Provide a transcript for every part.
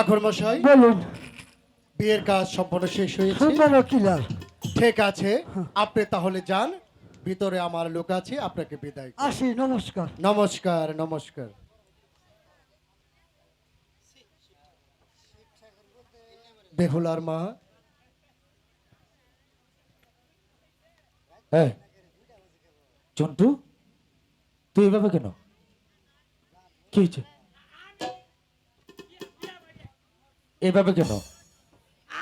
ঠাকুর মশাই বলুন। বিয়ের কাজ সম্পূর্ণ শেষ হয়েছে। ঠিক আছে আপনি তাহলে যান ভিতরে আমার লোক আছে আপনাকে বিদায় করি। আসি নমস্কার। নমস্কার নমস্কার। বেহুলার মা। হ্যাঁ। চন্টু তুই এভাবে কেন? কি হয়েছে? এভাবে কেন?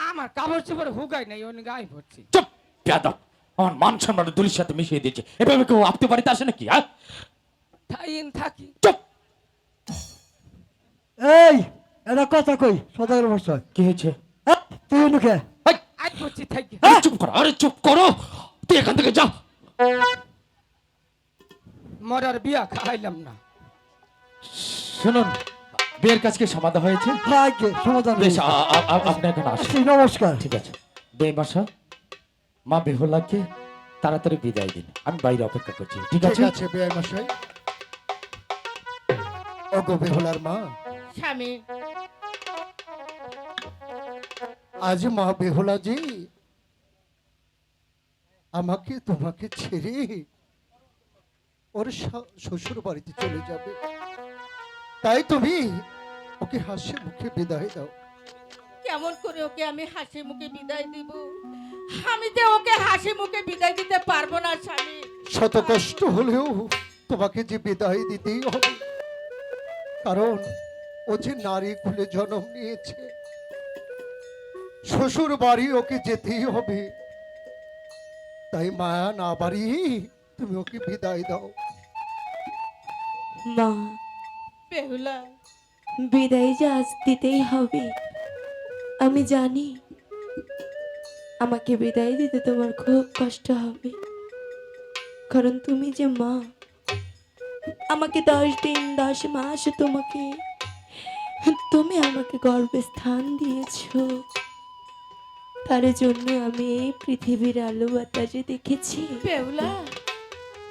আমার কাপড় চোপড় হুগাই নাই অনেক গায়ে পড়ছি। চুপ পেদব আমার মান সম্মান দলির সাথে মিশিয়ে দিয়েছে। এভাবে কেউ আপনি বাড়িতে আসে নাকি হ্যাঁ? থাইন থাকি। চুপ। এই এটা কথা কই সদাগর মশাই কি হয়েছে? হ্যাঁ, তুই নুকে আজ পড়ছি থাকি চুপ করো আরে চুপ করো। তুই এখান থেকে যা। মরার বিয়া খাইলাম না। শুনুন বিয়ের কাজকে সমাধা হয়েছে? সমাধান বেশ আপনি এখন আসুন। নমস্কার। ঠিক আছে। বেমাসা মা বেহুলাকে তাড়াতাড়ি বিদায় দিন। আমি বাইরে অপেক্ষা করছি। ঠিক ঠিক আছে আছে বেআই মশাই। ওগো বেহুলার মা। স্বামী। আজ মা বেহুলা জি আমাকে তোমাকে ছেড়ে ওর শ্বশুর বাড়িতে চলে যাবে। তাই তুমি ওকে হাসি মুখে বিদায় দাও। কেমন করে ওকে আমি হাসি মুখে বিদায় দিব? আমি যে ওকে হাসি মুখে বিদায় দিতে পারব না স্বামী। শত কষ্ট হলেও তোমাকে যে বিদায় দিতেই হবে কারণ ও যে নারী খুলে জন্ম নিয়েছে শ্বশুর বাড়ি ওকে যেতেই হবে। তাই মায়া না বাড়ি তুমি ওকে বিদায় দাও। মা বেহুলা বিদায় যে আজ দিতেই হবে। আমি জানি আমাকে বিদায় দিতে তোমার খুব কষ্ট হবে। কারণ তুমি যে মা আমাকে দশ দিন দশ মাস তোমাকে তুমি আমাকে গর্বে স্থান দিয়েছ। তার জন্য আমি এই পৃথিবীর আলো বাতাসে দেখেছি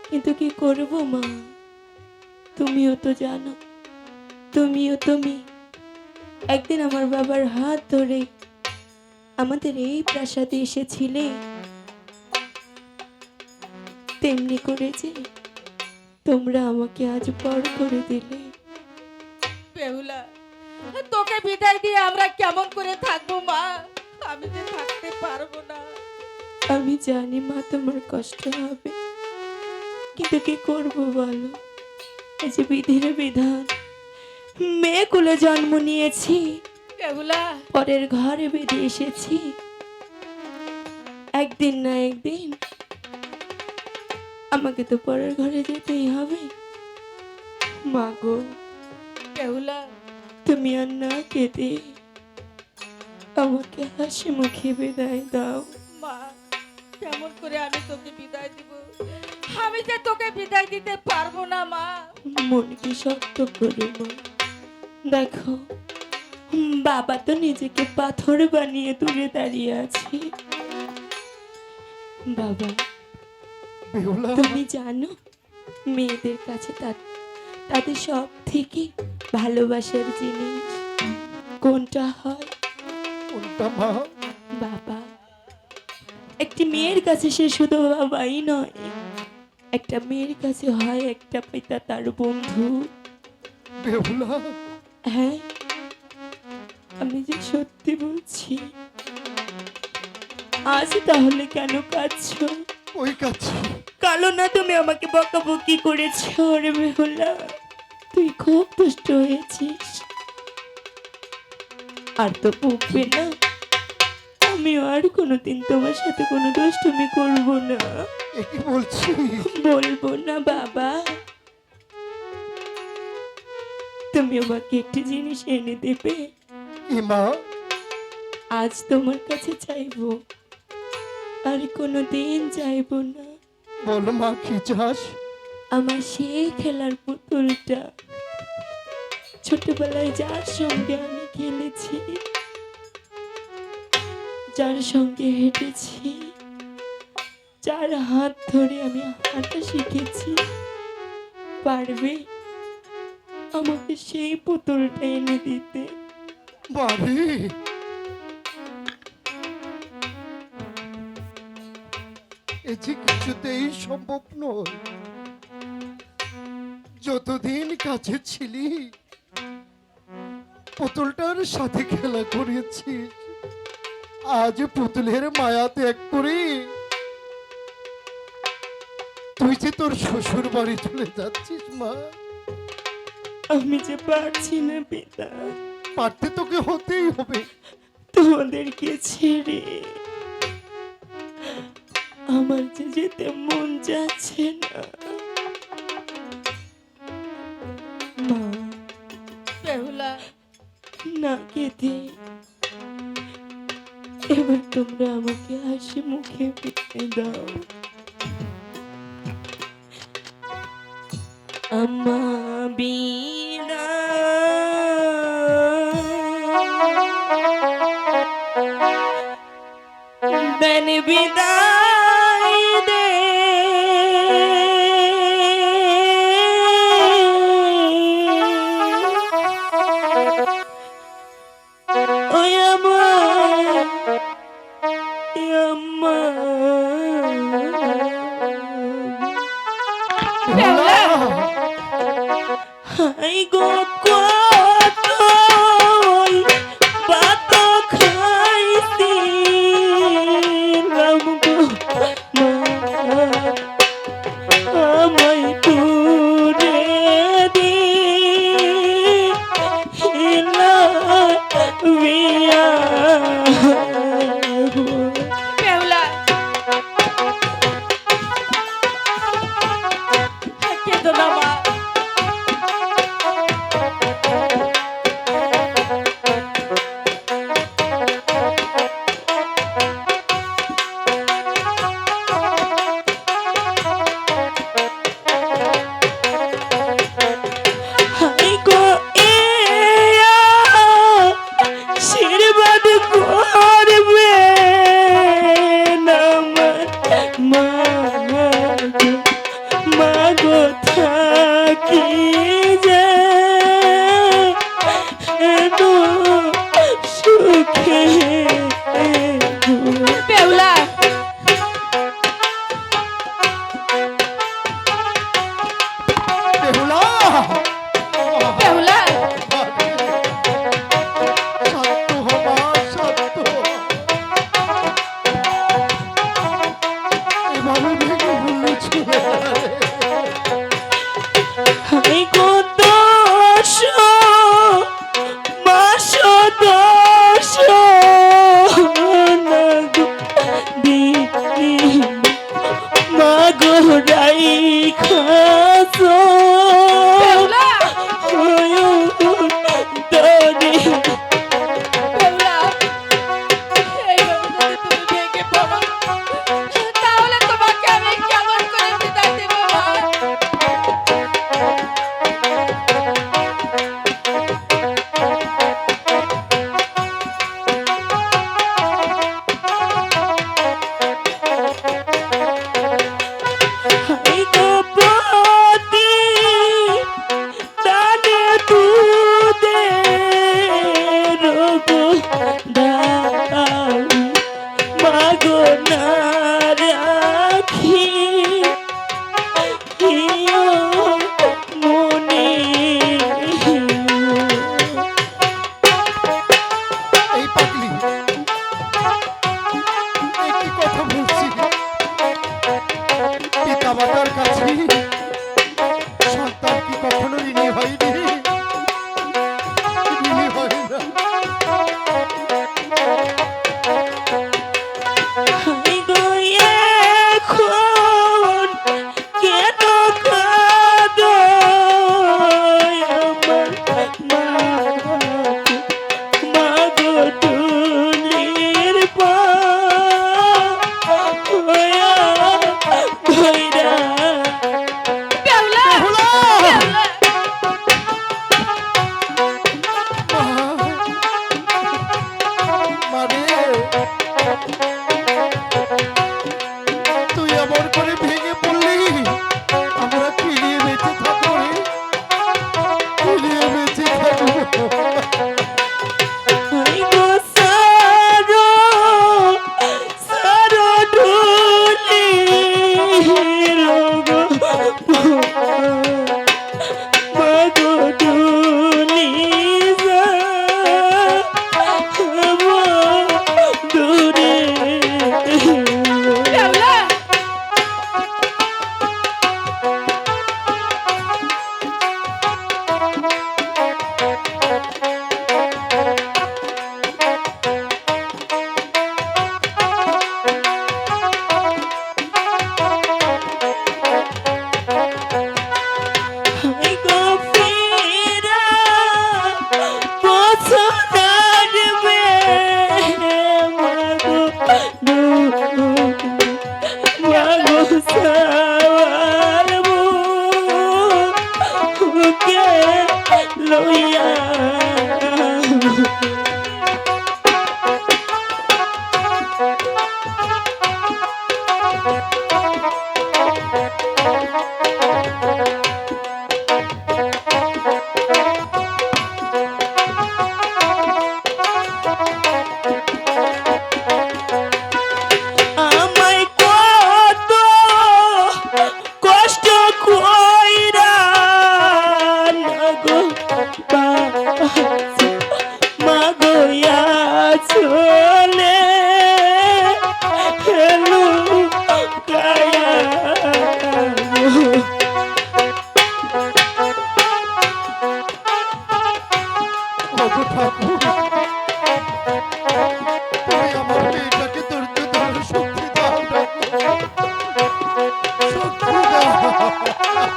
কিন্তু কি করব মা? তুমিও তো জানো। তুমিও তুমি। একদিন আমার বাবার হাত ধরে আমাদের এই প্রাসাদে এসেছিলে। তেমনি করে যে তোমরা আমাকে আজ পর করে দিলে। বেহুলা তোকে বিদায় দিয়ে আমরা কেমন করে থাকব মা? আমি যে থাকতে পারব না। আমি জানি মা তোমার কষ্ট হবে। কিন্তু কি করব বলো? এই যে বিধির বিধান। মেয়ে কুলে জন্ম নিয়েছি। পরের ঘরে বেঁধে এসেছি। একদিন না একদিন আমাকে তো পরের ঘরে যেতেই হবে। মা গো বেহুলা তুমি আর না কেঁদে আমাকে হাসি মুখে বিদায় দাও। মা কেমন করে আমি তোকে বিদায় দিব? আমি যে তোকে বিদায় দিতে পারব না মা। মনকে শক্ত করো মা দেখো বাবা তো নিজেকে পাথর বানিয়ে দূরে দাঁড়িয়ে আছে। বাবা তুমি জানো মেয়েদের কাছে তাদের সব থেকে ভালোবাসার জিনিস কোনটা হয়? কোনটা বাবা একটি মেয়ের কাছে সে শুধু বাবাই নয় একটা মেয়ের কাছে হয় একটা পিতা তার বন্ধু। বেহুলা হ্যাঁ আমি যে সত্যি বলছি আজ তাহলে কেন কাঁদছো? ওই কাছে কালো না তুমি আমাকে বকাবকি করেছ রে বেহুলা তুই খুব দুষ্ট হয়েছিস। আর তো পুকবে না। আমিও আর কোনোদিন তোমার সাথে কোনো দুষ্টুমি করব না। এ কি বলছি? বলব না বাবা। তুমি আমাকে একটি জিনিস এনে দেবে। মা। আজ তোমার কাছে চাইব আর কোনো দিন চাইব না। বল মা কি চাস? আমার সেই খেলার পুতুলটা। ছোটবেলায় যার সঙ্গে আমি খেলেছি যার সঙ্গে হেঁটেছি যার হাত ধরে আমি হাঁটা শিখেছি পারবে? আমাকে সেই পুতুলটা এনে দিতে। মারে এ যে কিছুতেই সম্ভব নয়। যতদিন কাছে ছিলি, পুতুলটার সাথে খেলা করেছি। আজ পুতুলের মায়া ত্যাগ করে। তুই যে তোর শ্বশুর বাড়ি চলে যাচ্ছিস, মা। আমি যে পারছি না পিতা পারতে তোকে হতেই হবে। তোমাদেরকে ছেড়ে আমার যে যেতে মন যাচ্ছে না। মা বেহুলা। না কেঁদে। এবার তোমরা আমাকে হাসি মুখে পেতে দাও। আমা বিনা দেন বিদায় দে। ওই হাই গো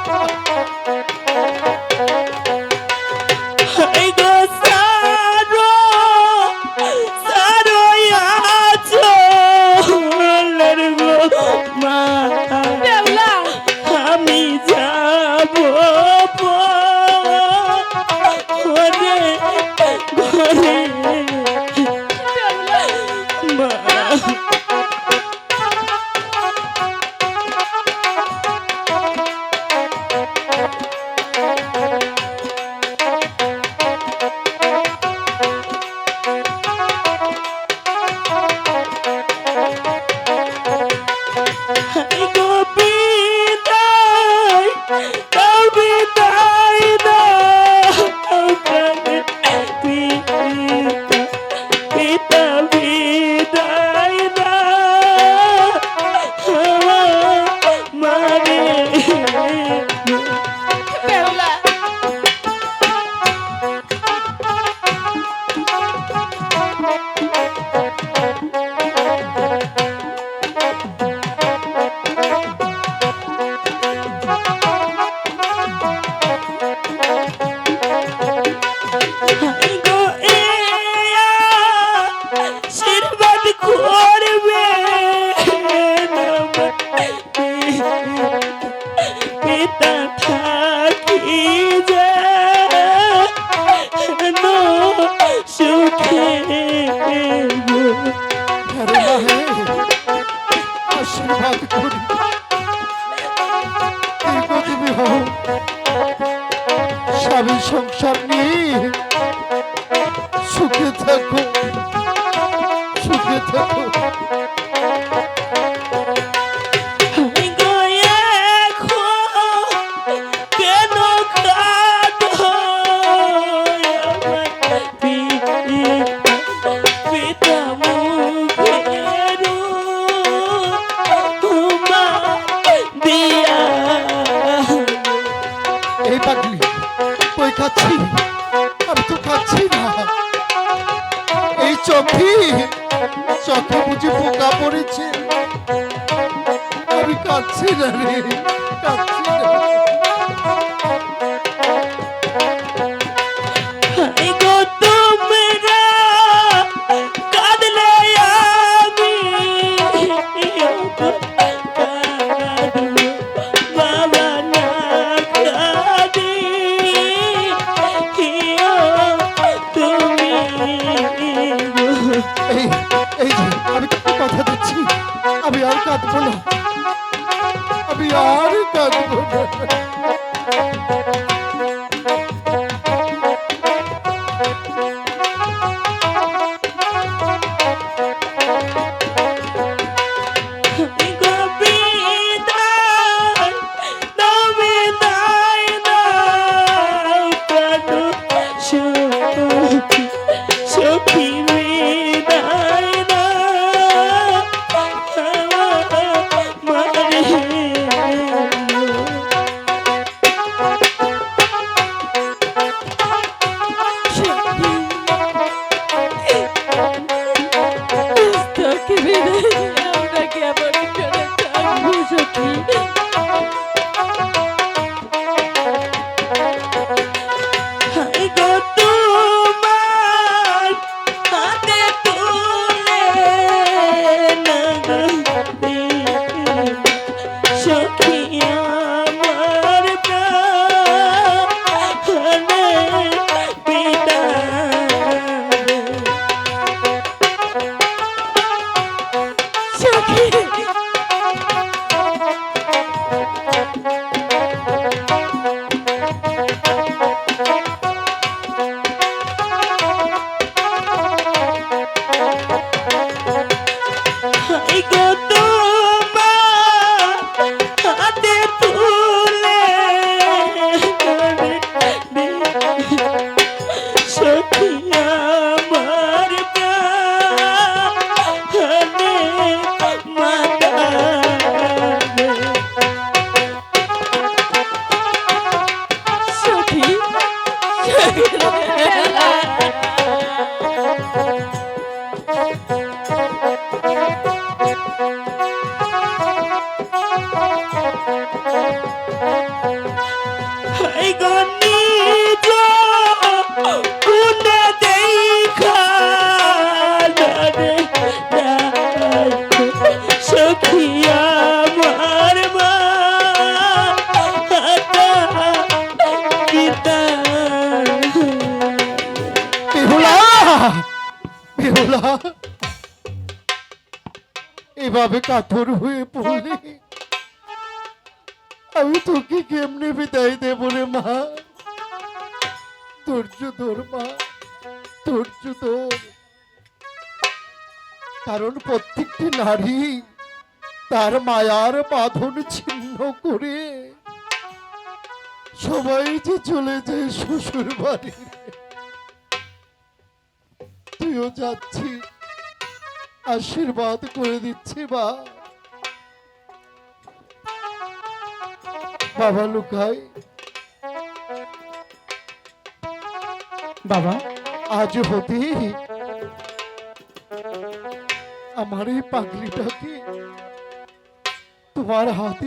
গো আশীর্বাদ করি দীর্ঘজীবী হও স্বামী সংসার নিয়ে সুখে থাকো সুখে থাকো এই পাগলি, কই খাচ্ছি? আমি তো খাচ্ছি না। এই চোখে চোখে বুঝি পোকা পড়েছে। আমি কাঁদছি না রে, কাঁদছি না। এই এই আমি কথা দিচ্ছি। আমি আর কাঁদবো না। আমি আর কাঁদবো না। কাতর হয়ে আমি তোকে কেমনে বিদায় দেব রে মা? ধৈর্য ধর মা, ধৈর্য ধর। কারণ প্রত্যেকটি নারী তার মায়ার বাঁধন ছিন্ন করে সবাই যে চলে যায় শ্বশুর বাড়ি তুইও যাচ্ছি আশীর্বাদ করে দিচ্ছি বা বাবা লুকাই। বাবা। আজ হতে আমার এই পাগলিটাকে তোমার হাতে